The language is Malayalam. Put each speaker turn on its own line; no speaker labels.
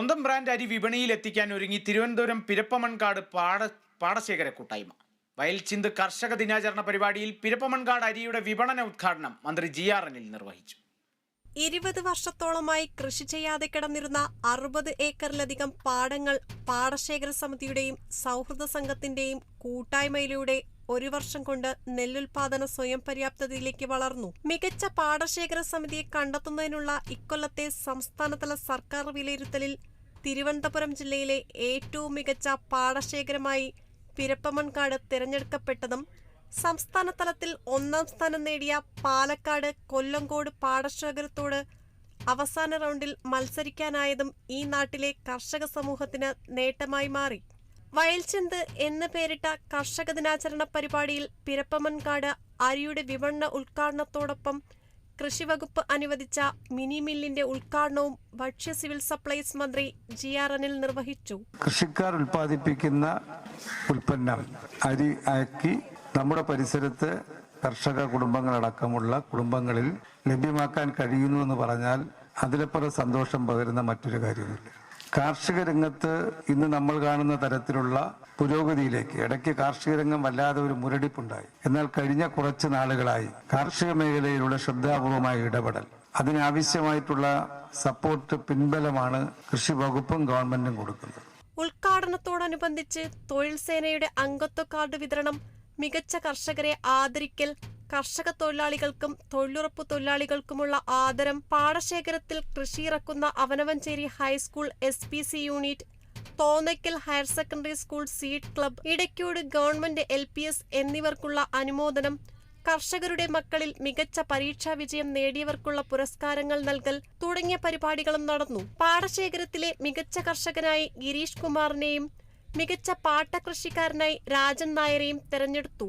സ്വന്തം ബ്രാൻഡ് അരി വിപണിയിൽ എത്തിക്കാൻ ഒരുങ്ങി തിരുവനന്തപുരം പിരപ്പമൺകാട് പാട പാടശേഖര കൂട്ടായ്മ. വയൽചിന്ത് കർഷക ദിനാചരണ പരിപാടിയിൽ പിരപ്പമൺകാട് അരിയുടെ വിപണന ഉദ്ഘാടനം മന്ത്രി ജി ആർ അനിൽ നിർവഹിച്ചു.
ഇരുപത് വർഷത്തോളമായി കൃഷി ചെയ്യാതെ കിടന്നിരുന്ന അറുപത് ഏക്കറിലധികം പാടങ്ങൾ പാടശേഖര സമിതിയുടെയും സൗഹൃദ സംഘത്തിന്റെയും കൂട്ടായ്മയിലൂടെ ഒരു വർഷം കൊണ്ട് നെല്ലുൽപാദന സ്വയം പര്യാപ്തതയിലേക്ക് വളർന്നു. മികച്ച പാടശേഖര സമിതിയെ കണ്ടെത്തുന്നതിനുള്ള ഇക്കൊല്ലത്തെ സംസ്ഥാനതല സർക്കാർ വിലയിരുത്തലിൽ തിരുവനന്തപുരം ജില്ലയിലെ ഏറ്റവും മികച്ച പാടശേഖരമായി പിരപ്പമൺകാട് തിരഞ്ഞെടുക്കപ്പെട്ടതും സംസ്ഥാന തലത്തിൽ ഒന്നാം സ്ഥാനം നേടിയ പാലക്കാട് കൊല്ലങ്കോട് പാടശേഖരത്തോട് അവസാന റൗണ്ടിൽ മത്സരിക്കാനായതും ഈ നാട്ടിലെ കർഷക സമൂഹത്തിന് നേട്ടമായി മാറി. വയൽചെന്ത് എന്ന് പേരിട്ട കർഷക ദിനാചരണ പരിപാടിയിൽ പിരപ്പമൺകാട് അരിയുടെ വിപണന ഉദ്ഘാടനത്തോടൊപ്പം കൃഷിവകുപ്പ് അനുവദിച്ച മിനി മില്ലിന്റെ ഉദ്ഘാടനവും ഭക്ഷ്യ സിവിൽ സപ്ലൈസ് മന്ത്രി ജി ആർ അനിൽ നിർവഹിച്ചു.
കൃഷിക്കാർ ഉൽപ്പാദിപ്പിക്കുന്ന ഉൽപ്പന്നം അരി ആക്കി നമ്മുടെ പരിസരത്ത് കർഷക കുടുംബങ്ങളടക്കമുള്ള കുടുംബങ്ങളിൽ ലഭ്യമാക്കാൻ കഴിയുന്നു എന്ന് പറഞ്ഞാൽ അതിലപ്പുറം സന്തോഷം പകരുന്ന മറ്റൊരു കാര്യമില്ല കാർഷിക രംഗത്ത് ഇന്ന് നമ്മൾ കാണുന്ന തരത്തിലുള്ള പുരോഗതിയിലേക്ക് ഇടയ്ക്ക് കാർഷിക രംഗം വല്ലാതെ ഒരു മുരടിപ്പുണ്ടായി. എന്നാൽ കഴിഞ്ഞ കുറച്ച് നാളുകളായി കാർഷിക മേഖലയിലുള്ള ശ്രദ്ധാപൂർവമായ ഇടപെടൽ അതിനാവശ്യമായിട്ടുള്ള സപ്പോർട്ട് പിൻബലമാണ് കൃഷി വകുപ്പും ഗവൺമെന്റും കൊടുക്കുന്നത്.
ഉദ്ഘാടനത്തോടനുബന്ധിച്ച് തൊഴിൽ സേനയുടെ അംഗത്വ കാർഡ് വിതരണം മികച്ച കർഷകരെ ആദരിക്കൽ കർഷക തൊഴിലാളികൾക്കും തൊഴിലുറപ്പ് തൊഴിലാളികൾക്കുമുള്ള ആദരം പാടശേഖരത്തിൽ കൃഷിയിറക്കുന്ന Avanavancheri high school S P C unit Thonnakkal higher secondary school seed club Idaikode government L P S എന്നിവർക്കുള്ള അനുമോദനം കർഷകരുടെ മക്കളിൽ മികച്ച പരീക്ഷാ വിജയം നേടിയവർക്കുള്ള പുരസ്കാരങ്ങൾ നൽകൽ തുടങ്ങിയ പരിപാടികളും നടന്നു. പാടശേഖരത്തിലെ മികച്ച കർഷകനായി ഗിരീഷ് കുമാറിനെയും മികച്ച പാട്ടകൃഷിക്കാരനായി രാജൻ നായരെയും തെരഞ്ഞെടുത്തു.